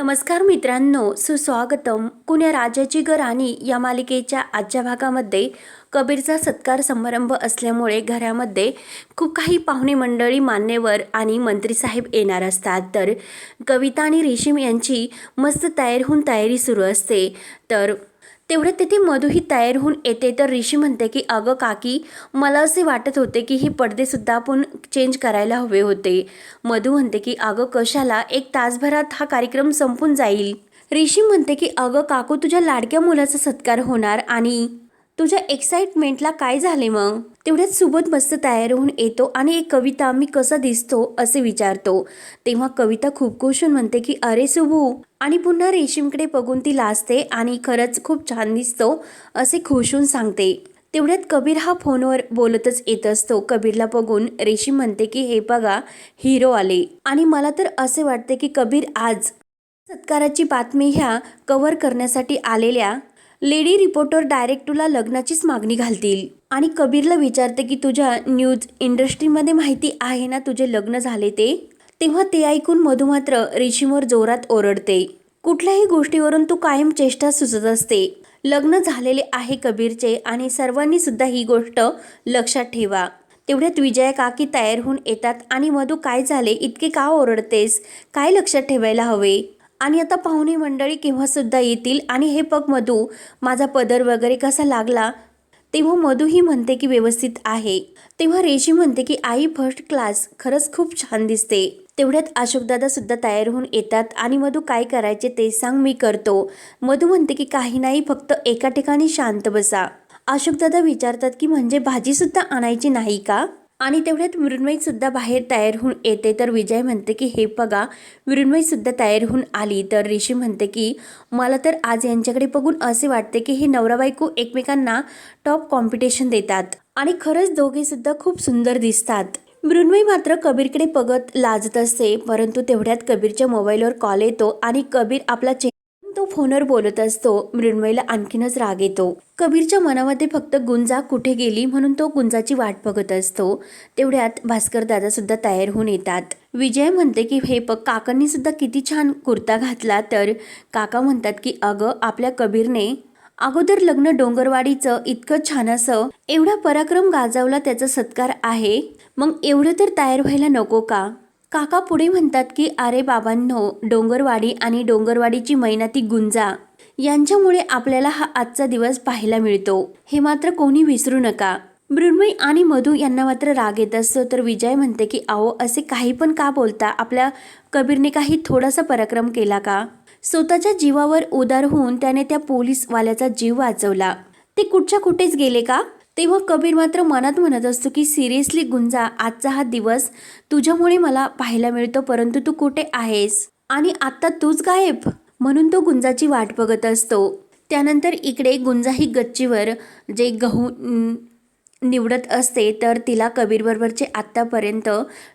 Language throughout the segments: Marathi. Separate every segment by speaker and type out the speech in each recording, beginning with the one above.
Speaker 1: नमस्कार मित्रांनो सुस्वागतम. कुण्या राजाची ग या मालिकेच्या आजच्या भागामध्ये कबीरचा सत्कार समारंभ असल्यामुळे घरामध्ये खूप काही पाहुणे मंडळी मान्यवर आणि मंत्रीसाहेब येणार असतात. तर कविता आणि रेशीम यांची मस्त तयार होऊन तयारी सुरू असते. तर तेवढ्यात तिथे मधूही तयार होऊन येते. तर ऋषी म्हणते की अगं काकी मला असे वाटत होते की हे पडदेसुद्धा आपण चेंज करायला हवे होते. मधू म्हणते की अगं कशाला? एक तासभरात हा कार्यक्रम संपून जाईल. ऋषी म्हणते की अगं काकू तुझ्या लाडक्या मुलाचा सत्कार होणार आणि तुझ्या एक्साइटमेंटला काय झाले मग? तेवढ्यात सुबोध मस्त तयार होऊन येतो आणि एक कविता मी कसा दिसतो असे विचारतो. तेव्हा कविता खूप खुश होऊन म्हणते की अरे सुबू आणि पुन्हा रेशीमकडे बघून ती लाजते आणि खरंच खूप छान दिसतो असे खुश होऊन सांगते. तेवढ्यात कबीर हा फोनवर बोलतच येत असतो. कबीरला बघून रेशीम म्हणते की हे बघा हिरो आले. आणि मला तर असे वाटते की कबीर आज सत्काराची बातमी ह्या कव्हर करण्यासाठी आलेल्या लेडी रिपोर्टर डायरेक्ट तुला लग्नाचीच मागणी घालतील. आणि कबीरला विचारते की तुझ्या न्यूज इंडस्ट्रीमध्ये माहिती आहे ना तुझे लग्न झाले ते? तेव्हा ते ऐकून मधू मात्र रिशीमवर जोरात ओरडते. कुठल्याही गोष्टीवरून तू कायम चेष्टा सुचत असते. लग्न झालेले आहे कबीरचे आणि सर्वांनी सुद्धा ही गोष्ट लक्षात ठेवा. तेवढ्यात विजया काकी तयार होऊन येतात आणि मधू काय झाले? इतके का ओरडतेस? काय लक्षात ठेवायला हवे? आणि आता पाहुणे मंडळी केव्हासुद्धा येतील? आणि हे बघ मधू माझा पदर वगैरे कसा लागला? तेव्हा मधू ही म्हणते की व्यवस्थित आहे. तेव्हा रेशी म्हणते की आई फर्स्ट क्लास खरंच खूप छान दिसते. तेवढ्यात अशोकदादा सुद्धा तयार होऊन येतात आणि मधू काय करायचे ते सांग मी करतो. मधू म्हणते की काही नाही फक्त एका ठिकाणी शांत बसा. अशोकदादा विचारतात की म्हणजे भाजीसुद्धा आणायची नाही का? आणि तेवढ्यात मृण्मयीसुद्धा बाहेर तयार होऊन येते. तर विजय म्हणते की हे बघा मृण्मयीसुद्धा तयार होऊन आली. तर ऋषी म्हणते की मला तर आज यांच्याकडे बघून असे वाटते की हे नवरा बायको एकमेकांना टॉप कॉम्पिटिशन देतात आणि खरंच दोघेसुद्धा खूप सुंदर दिसतात. मृण्मयी मात्र कबीरकडे बघत लाजत असते परंतु तेवढ्यात कबीरच्या मोबाईलवर कॉल येतो आणि कबीर आपला चे तो फोनवर बोलत असतो. मृण्मयीला आणखीनच राग येतो. कबीरच्या मनामध्ये फक्त गुंजा कुठे गेली म्हणून तो गुंजाची वाट बघत असतो. तेवढ्यात भास्कर दादा सुद्धा तयार होऊन येतात. विजय म्हणते की हे बघ काकांनी सुद्धा किती छान कुर्ता घातला तर. काका म्हणतात की अगं आपल्या कबीरने अगोदर लग्न डोंगरवाडीचं इतकं छान असं एवढा पराक्रम गाजवला त्याचा सत्कार आहे. मग एवढं तर तयार व्हायला नको का? काका पुढे म्हणतात की अरे बाबांनो डोंगरवाडी आणि डोंगरवाडीची मैनाती गुंजा. यांच्यामुळे आपल्याला हा आजचा दिवस पाहायला मिळतो. हे मात्र कोणी विसरू नका. मृण्मयी आणि मधू यांना मात्र राग येत असतो तर विजय म्हणते की अहो असे काही पण का बोलता? आपल्या कबीरने काही थोडासा पराक्रम केला का? स्वतःच्या जीवावर उदार होऊन त्याने त्या पोलीसवाल्याचा जीव वाचवला. ते कुठच्या कुठेच गेले का? तेव्हा कबीर मात्र मनात म्हणत असतो की सिरियसली गुंजा आजचा हा दिवस तुझ्यामुळे मला पाहायला मिळतो परंतु तू कुठे आहेस? आणि आत्ता तूच गायब? म्हणून तो गुंजाची वाट बघत असतो. त्यानंतर इकडे गुंजा ही गच्चीवर जे गहू निवडत असते तर तिला कबीरबरोबरचे आत्तापर्यंत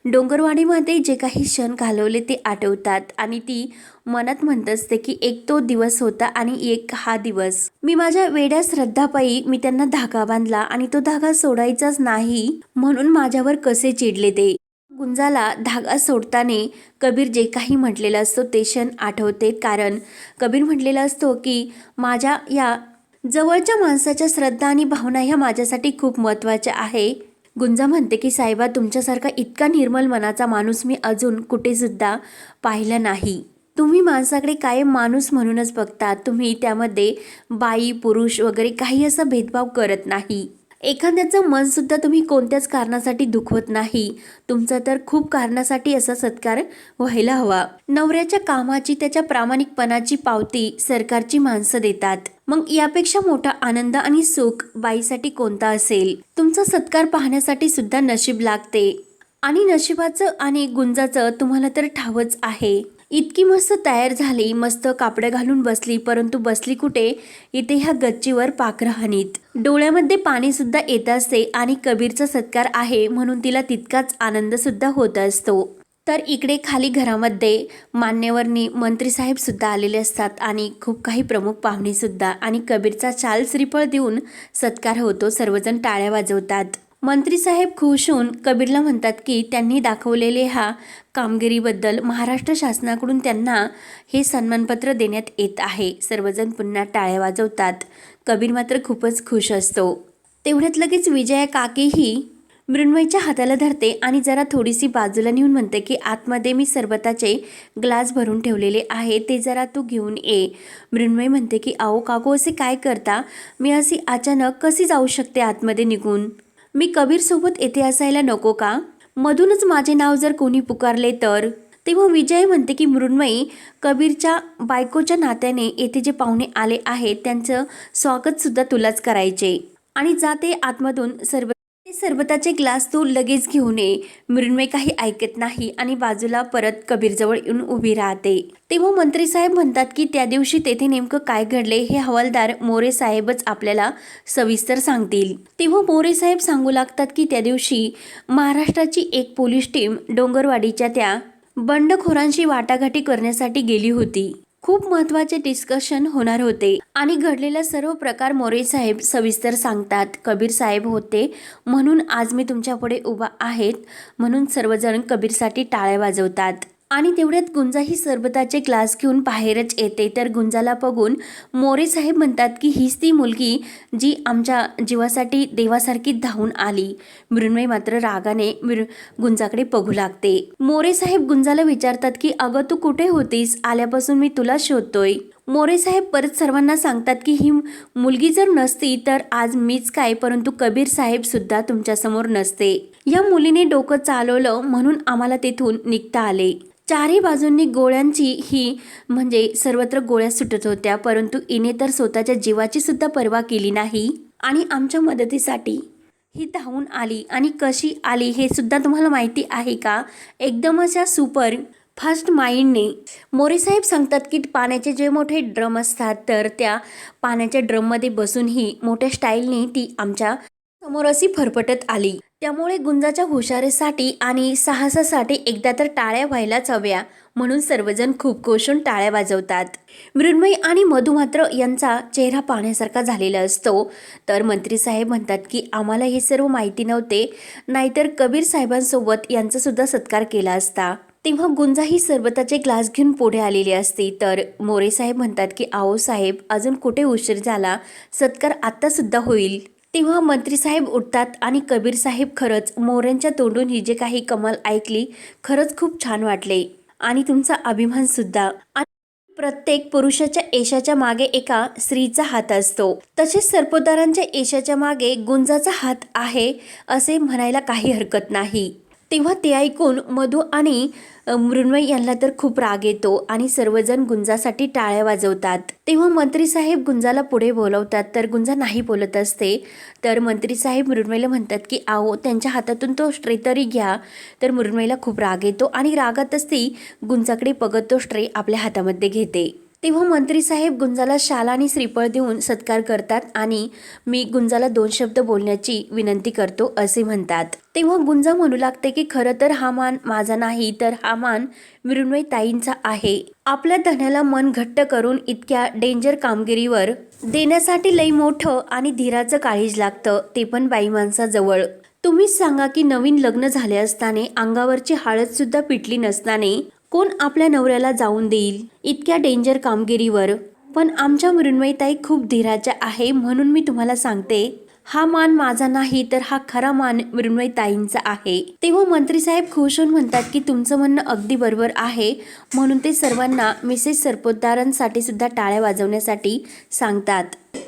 Speaker 1: डोंगरवाडीमध्ये जे काही क्षण घालवले ते आठवतात आणि ती मनात म्हणत असते की एक तो दिवस होता आणि एक हा दिवस. मी माझ्या वेड्या श्रद्धापायी मी त्यांना धागा बांधला आणि तो धागा सोडायचाच नाही म्हणून माझ्यावर कसे चिडले ते. गुंजाला धागा सोडताना कबीर जे काही म्हटलेलं असतो ते क्षण आठवते कारण कबीर म्हटलेला असतो की माझ्या या जवळच्या माणसाच्या श्रद्धा आणि भावना ह्या माझ्यासाठी खूप महत्त्वाच्या आहे. गुंजा म्हणते की साहेबा तुमच्यासारखा इतका निर्मल मनाचा माणूस मी अजून कुठेसुद्धा पाहिला नाही. तुम्ही माणसाकडे कायम माणूस म्हणूनच बघता. तुम्ही त्यामध्ये बाई पुरुष वगैरे काही असा भेदभाव करत नाही. एखाद्याचं मनसुद्धा तुम्ही कोणत्याच कारणासाठी दुखवत नाही. तुमचा तर खूप कारणासाठी असा सत्कार व्हायला हवा. नवऱ्याच्या कामाची त्याच्या प्रामाणिकपणाची पावती सरकारची माणसं देतात. मग यापेक्षा मोठा आनंद आणि सुख बाईसाठी कोणता असेल? तुमचा सत्कार पाहण्यासाठी सुद्धा नशीब लागते. आणि नशिबाचं आणि गुंजाचं तुम्हाला तर ठावच आहे. इतकी मस्त तयार झाली मस्त कापडं घालून बसली परंतु बसली कुठे? इथे ह्या गच्चीवर पाखरहानीत डोळ्यामध्ये पाणी सुद्धा येत असते आणि कबीरचा सत्कार आहे म्हणून तिला तितकाच आनंद सुद्धा होत असतो. तर इकडे खाली घरामध्ये मान्यवरनी मंत्रीसाहेब सुद्धा आलेले असतात आणि खूप काही प्रमुख पाहुणे सुद्धा आणि कबीरचा चाल श्रीफळ देऊन सत्कार होतो सर्वजण टाळ्या वाजवतात. मंत्रीसाहेब खुश होऊन कबीरला म्हणतात की त्यांनी दाखवलेले हा कामगिरीबद्दल महाराष्ट्र शासनाकडून त्यांना हे सन्मानपत्र देण्यात येत आहे. सर्वजण पुन्हा टाळ्या वाजवतात. कबीर मात्र खूपच खुश असतो. तेवढ्यात लगेच विजया काकीही मृण्मयच्या हाताला धरते आणि जरा थोडीशी बाजूला नेऊन म्हणते की आतमध्ये मी सरबताचे ग्लास भरून ठेवलेले आहे ते जरा तू घेऊन ये. मृण्मय म्हणते की आओ काकू असे काय करता? मी अशी अचानक कशी जाऊ शकते आतमध्ये निघून? मी कबीरसोबत येथे असायला नको का? मधूनच माझे नाव जर कोणी पुकारले तर? तेव्हा विजय म्हणते की मृण्मयी कबीरच्या बायकोच्या नात्याने येथे जे पाहुणे आले आहेत त्यांचं स्वागतसुद्धा तुलाच करायचे. आणि जाते आतमधून सर्व सरबताचे ग्लास तू लगेच घेऊन ये. मृण्मय काही ऐकत नाही आणि बाजूला परत कबीरजवळ येऊन उभी राहते. तेव्हा मंत्री साहेब म्हणतात की त्या दिवशी तेथे नेमकं काय घडले हे हवालदार मोरे साहेबच आपल्याला सविस्तर सांगतील. तेव्हा मोरे साहेब सांगू लागतात की त्या दिवशी महाराष्ट्राची एक पोलीस टीम डोंगरवाडीच्या त्या बंडखोरांशी वाटाघाटी करण्यासाठी गेली होती. खूप महत्त्वाचे डिस्कशन होणार होते. आणि घडलेला सर्व प्रकार मोरे साहेब सविस्तर सांगतात. कबीर साहेब होते म्हणून आज मी तुमच्यापुढे उभा आहेत म्हणून सर्वजण कबीरसाठी टाळ्या वाजवतात. आणि तेवढ्यात गुंजा ही सरबताचे ग्लास घेऊन बाहेरच येते. तर गुंजाला बघून मोरे साहेब म्हणतात की हीच ती मुलगी जी आमच्या जीवासाठी देवासारखी धावून आली. मृण्मय मात्र रागाने मृ गुंजाकडे बघू लागते. मोरे साहेब गुंजाला विचारतात की अगं तू कुठे होतीस? आल्यापासून मी तुला शोधतोय. मोरे साहेब परत सर्वांना सांगतात की ही मुलगी जर नसती तर आज मीच काय? परंतु कबीर साहेब सुद्धा तुमच्यासमोर नसते. या मुलीने डोकं चालवलं म्हणून आम्हाला तेथून निघता आले. चारही बाजूंनी गोळ्यांची ही म्हणजे सर्वत्र गोळ्या सुटत होत्या परंतु इने तर स्वतःच्या जीवाची सुद्धा पर्वा केली नाही आणि आमच्या मदतीसाठी ही धावून आली. आणि कशी आली हे सुद्धा तुम्हाला माहिती आहे का? एकदम अशा सुपर फास्ट माइंडने. मोरेसाहेब सांगतात की पाण्याचे जे मोठे ड्रम असतात तर त्या पाण्याच्या ड्रममध्ये बसूनही मोठ्या स्टाईलने ती आमच्यासमोर अशी फरफटत आली. त्यामुळे गुंजाच्या हुशारीसाठी आणि साहसासाठी एकदा तर टाळ्या व्हायलाच हव्या म्हणून सर्वजण खूप कोशून टाळ्या वाजवतात. मृण्मयी आणि मधु मात्र यांचा चेहरा पाहण्यासारखा झालेला असतो. तर मंत्री साहेब म्हणतात की आम्हाला हे सर्व माहिती नव्हते. नाहीतर कबीर साहेबांसोबत यांचा सुद्धा सत्कार केला असता. तेव्हा गुंजा ही सरबताचे ग्लास घेऊन पुढे आलेली असते. तर मोरे साहेब म्हणतात की आओ साहेब अजून कुठे उशीर झाला? सत्कार आत्तासुद्धा होईल. तेव्हा मंत्रीसाहेब उठतात आणि कबीर साहेब खरंच मोऱ्यांच्या तोंडून ही जे काही कमाल ऐकली खरंच खूप छान वाटले. आणि तुमचा अभिमान सुद्धा. आणि प्रत्येक पुरुषाच्या यशाच्या मागे एका स्त्रीचा हात असतो. तसेच सर्पोदारांच्या यशाच्या मागे गुंजाचा हात आहे असे म्हणायला काही हरकत नाही. तेव्हा ते ऐकून मधू आणि मृण्मय यांना तर खूप राग येतो आणि सर्वजण गुंजासाठी टाळ्या वाजवतात. तेव्हा मंत्री साहेब गुंजाला पुढे बोलवतात तर गुंजा नाही बोलत असते. तर मंत्री साहेब मृण्मयला म्हणतात की आओ त्यांच्या हातातून तो स्ट्रे तरी घ्या. तर मृण्मयला खूप राग येतो आणि रागातच ती गुंजाकडे बघत तो स्ट्रे आपल्या हातामध्ये घेते. तेव्हा मंत्री साहेब गुंजाला शाल आणि श्रीफळ देऊन सत्कार करतात आणि मी गुंजाला दोन शब्द बोलण्याची विनंती करतो असे म्हणतात. तेव्हा गुंजा म्हणू लागते की खरं तर हा मान माझा नाही तर हा मान मृण्मयी ताईंचा आहे. आपल्या धन्याला मन घट्ट करून इतक्या डेंजर कामगिरीवर देण्यासाठी लई मोठं आणि धीराचं काळीज लागतं ते पण बाई माणसाजवळ. तुम्हीच सांगा की नवीन लग्न झाले असताना अंगावरची हळदसुद्धा पिटली नसताने कोण आपल्या नवऱ्याला जाऊन देईल इतक्या डेंजर कामगिरीवर? पण आमच्या मृण्मयताई खूप धीराच्या आहे म्हणून मी तुम्हाला सांगते हा मान माझा नाही तर हा खरा मान मृण्मयताईंचा आहे. तेव्हा मंत्री साहेब खुश होऊन म्हणतात की तुमचं म्हणणं अगदी बरोबर आहे म्हणून ते सर्वांना मिसेस सरपोतदारांसाठी सुद्धा टाळ्या वाजवण्यासाठी सांगतात.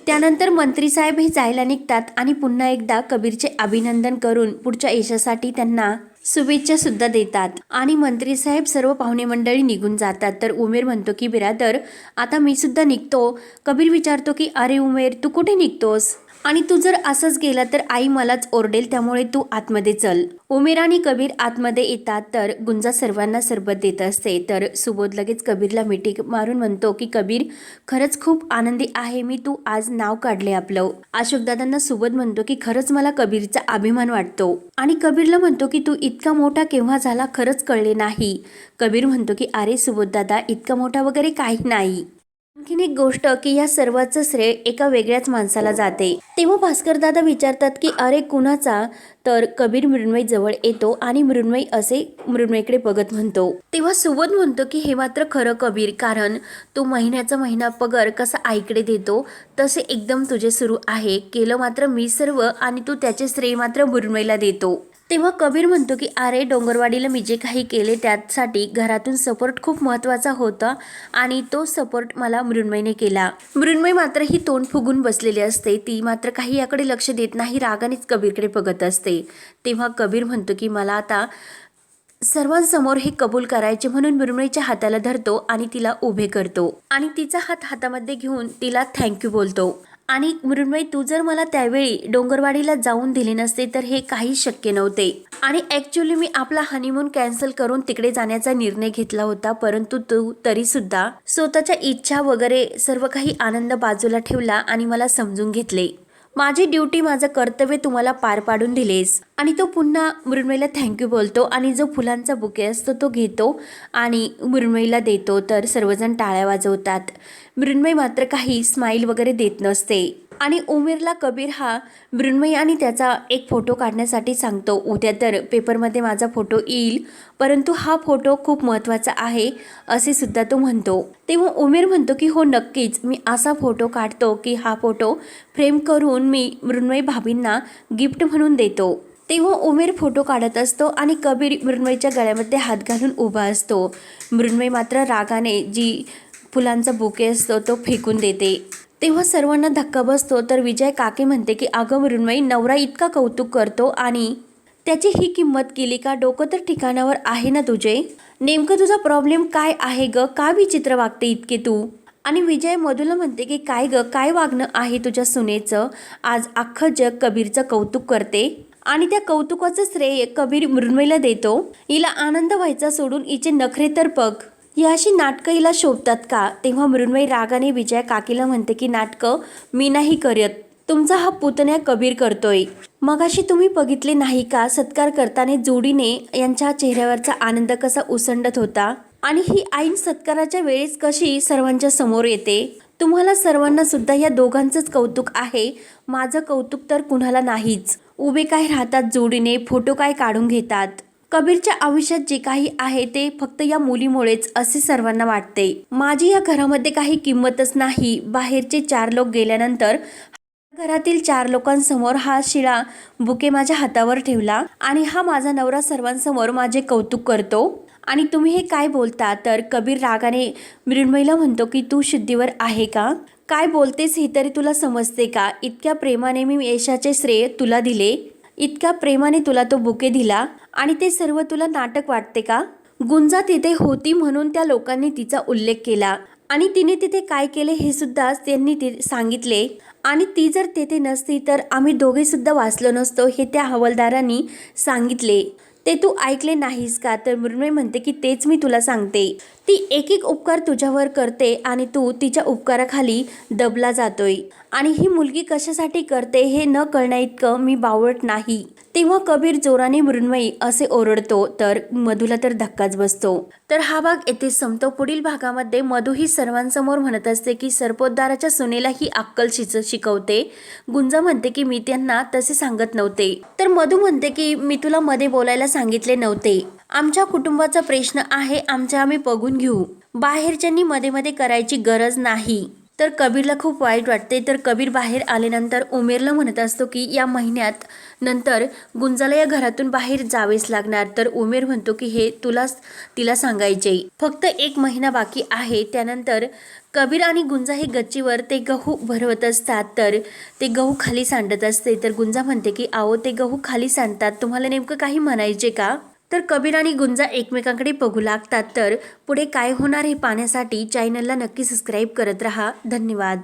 Speaker 1: त्यानंतर मंत्री साहेब हे जायला निघतात आणि पुन्हा एकदा कबीरचे अभिनंदन करून पुढच्या यशासाठी त्यांना शुभेच्छा सुद्धा देतात. आणि मंत्री साहेब सर्व पाहुणे मंडळी निघून जातात. तर उमेर म्हणतो की बिरादर आता मी सुद्धा निघतो. कबीर विचारतो की अरे उमेर तू कुठे निघतोस? आणि तू जर असंच गेला तर आई मलाच ओरडेल त्यामुळे तू आतमध्ये चल. उमेर आणि कबीर आतमध्ये येतात तर गुंजा सर्वांना सरबत देत असते. तर सुबोध लगेच कबीरला मिठी मारून म्हणतो की कबीर खरंच खूप आनंदी आहे मी तू आज नाव काढले आपलं. अशोकदादांना सुबोध म्हणतो की खरंच मला कबीरचा अभिमान वाटतो. आणि कबीरला म्हणतो की तू इतका मोठा केव्हा झाला खरंच कळले नाही. कबीर म्हणतो की अरे सुबोध दादा इतका मोठा वगैरे काही नाही. आणखीन एक गोष्ट की या सर्वाचं श्रेय एका वेगळ्याच माणसाला जाते. तेव्हा भास्करदादा विचारतात की अरे कुणाचा? तर कबीर मृण्मय जवळ येतो आणि मृण्मय असे मृण्मयकडे बघत म्हणतो. तेव्हा सुबोध म्हणतो की हे मात्र खरं कबीर कारण तो महिन्याचा महिना पगार कसा आईकडे देतो तसे एकदम तुझे सुरू आहे. केलं मात्र मी सर्व आणि तू त्याचे श्रेय मात्र मृण्मयला देतो. तेव्हा कबीर म्हणतो की अरे डोंगरवाडीला मी जे काही केले त्यासाठी घरातून सपोर्ट खूप महत्त्वाचा होता आणि तो सपोर्ट मला मृण्मयीने केला. मृण्मय मात्र ही तोंड फुगून बसलेली असते. ती मात्र काही याकडे लक्ष देत नाही रागानेच कबीरकडे बघत असते. तेव्हा कबीर म्हणतो की मला आता सर्वांसमोर हे कबूल करायचे म्हणून मृण्मयीच्या हाताला धरतो आणि तिला उभे करतो आणि तिचा हात हातामध्ये घेऊन तिला थँक्यू बोलतो. आणि मृण्मयी तू जर मला त्यावेळी डोंगरवाडीला जाऊन दिले नसते तर हे काही शक्य नव्हते. आणि ॲक्च्युली मी आपला हनीमून कॅन्सल करून तिकडे जाण्याचा निर्णय घेतला होता परंतु तू तरी सुद्धा स्वतःच्या इच्छा वगैरे सर्व काही आनंद बाजूला ठेवला आणि मला समजून घेतले. माझी ड्युटी माझं कर्तव्य तुम्हाला पार पाडून दिलेस. आणि तो पुन्हा मृण्मयीला थँक्यू बोलतो आणि जो फुलांचा बुके असतो तो घेतो आणि मृण्मयीला देतो. तर सर्वजण टाळ्या वाजवतात. मृण्मयी मात्र काही स्माईल वगैरे देत नसते. आणि उमेरला कबीर हा मृण्मयी आणि त्याचा एक फोटो काढण्यासाठी सांगतो. उद्या तर पेपरमध्ये माझा फोटो येईल परंतु हा फोटो खूप महत्त्वाचा आहे असे सुद्धा तो म्हणतो. तेव्हा उमेर म्हणतो की हो नक्कीच. मी असा फोटो काढतो की हा फोटो फ्रेम करून मी मृण्मयी भाभींना गिफ्ट म्हणून देतो. तेव्हा उमेर फोटो काढत असतो आणि कबीर मृण्मयीच्या गळ्यामध्ये हात घालून उभा असतो. मृण्मयी मात्र रागाने जी फुलांचा बुके असतो तो फेकून देते. तेव्हा सर्वांना धक्का बसतो. तर विजय काके म्हणते की अगं मृण्मयी नवरा इतका कौतुक करतो आणि त्याची ही किंमत केली का? डोकं तर ठिकाणावर आहे ना तुझे? नेमकं तुझा प्रॉब्लेम काय आहे ग? का विचित्र वागते इतके तू? आणि विजय मधुला म्हणते की काय ग? काय वागणं आहे तुझ्या सुनेचं? आज अख्खं जग कबीरचं कौतुक करते आणि त्या कौतुकाचं श्रेय कबीर मृण्मयीला देतो. हिला आनंद व्हायचा सोडून हिचे नखरे तर बघ. या अशी नाटकं हिला शोभतात का? तेव्हा मृण्मयी रागाने विजय काकीला म्हणते की नाटकं मी नाही करत. तुमचा हा पुतण्या कबीर करतोय. मगाशी तुम्ही बघितले नाही का? सत्कार करताना जोडीने यांच्या चेहऱ्यावरचा आनंद कसा उसंडत होता? आणि ही आईन सत्काराच्या वेळेस कशी सर्वांच्या समोर येते? तुम्हाला सर्वांना सुद्धा या दोघांचंच कौतुक आहे. माझं कौतुक तर कुणाला नाहीच. उभे काय राहतात जोडीने? फोटो काय काढून घेतात? कबीरच्या आयुष्यात जे काही आहे ते फक्त या मुलीमुळेच असे सर्वांना वाटते. माझी या घरामध्ये काही किंमतच नाही. बाहेरचे चार लोक गेल्यानंतर घरातील चार लोकांसमोर हा शिळा बुके माझ्या हातावर ठेवला आणि हा माझा नवरा सर्वांसमोर माझे कौतुक करतो. आणि तुम्ही हे काय बोलता? तर कबीर रागाने मृण्मयीला म्हणतो की तू शुद्धीवर आहे का? काय बोलतेस हे तरी तुला समजते का? इतक्या प्रेमाने मी यशाचे श्रेय तुला दिले. इतक्या प्रेमाने तुला तो बुके दिला आणि ते सर्व तुला नाटक वाटते का? गुंजा तिथे होती म्हणून त्या लोकांनी तिचा उल्लेख केला. आणि तिने तिथे काय केले हे सुद्धा त्यांनी ते सांगितले. आणि ती जर तेथे नसती तर आम्ही दोघे सुद्धा वाचलो नसतो हे त्या हवालदारांनी सांगितले. ते तू ऐकले नाहीस का? तर मृण्मयी म्हणते की तेच मी तुला सांगते. ती एक एक उपकार तुझ्यावर करते आणि तू तिच्या उपकाराखाली दबला जातोय. आणि ही मुलगी कशासाठी करते हे न कळण्या इतकं मी बावळट नाही. तेव्हा कबीर जोराने मृण्मयी असे ओरडतो तर मधूला तर धक्काच बसतो. तर हा भाग येथे संपतो पुढील भागामध्ये मधू ही सर्वांसमोर म्हणत असते की सरपोतदाराच्या सुनेला ही अक्कल शिच शिकवते. गुंजा म्हणते की मी त्यांना तसे सांगत नव्हते. तर मधू म्हणते की मी तुला मध्ये बोलायला सांगितले नव्हते. आमच्या कुटुंबाचा प्रश्न आहे आमच्या आम्ही बघून घेऊ. बाहेरच्यांनी मध्ये मध्ये करायची गरज नाही. तर कबीरला खूप वाईट वाटते. तर कबीर बाहेर आल्यानंतर उमेरला म्हणत असतो की या महिन्यात नंतर गुंजाला या घरातून बाहेर जावेच लागणार. तर उमेर म्हणतो की हे तुलाच तिला सांगायचे. फक्त एक महिना बाकी आहे. त्यानंतर कबीर आणि गुंजा हे गच्चीवर ते गहू भरवत असतात. तर ते गहू खाली सांडत असते. तर गुंजा म्हणते की आहो ते गहू खाली सांडतात. तुम्हाला नेमकं काही म्हणायचे का? तर कबीर आणि गुंजा एकमेकांकडे बघू लागतात. तर पुढे काय होणार हे पाहण्यासाठी चॅनलला नक्की सबस्क्राईब करत रहा. धन्यवाद.